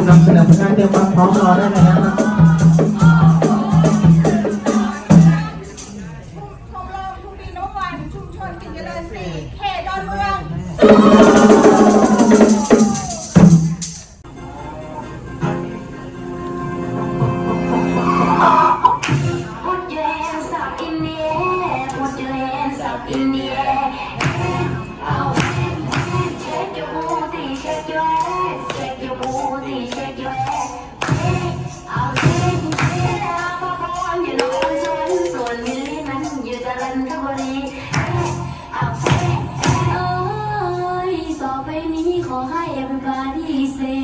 ู้นำเสนอผลงานเตรียมความพร้อมรอได้เลยนะครับชมรมทุบีนวันชุมชนปิ่นเจริสี่เขตดอนเมืองอินเดีย กับจันเออต่อไปนี้ขอให้ everybody say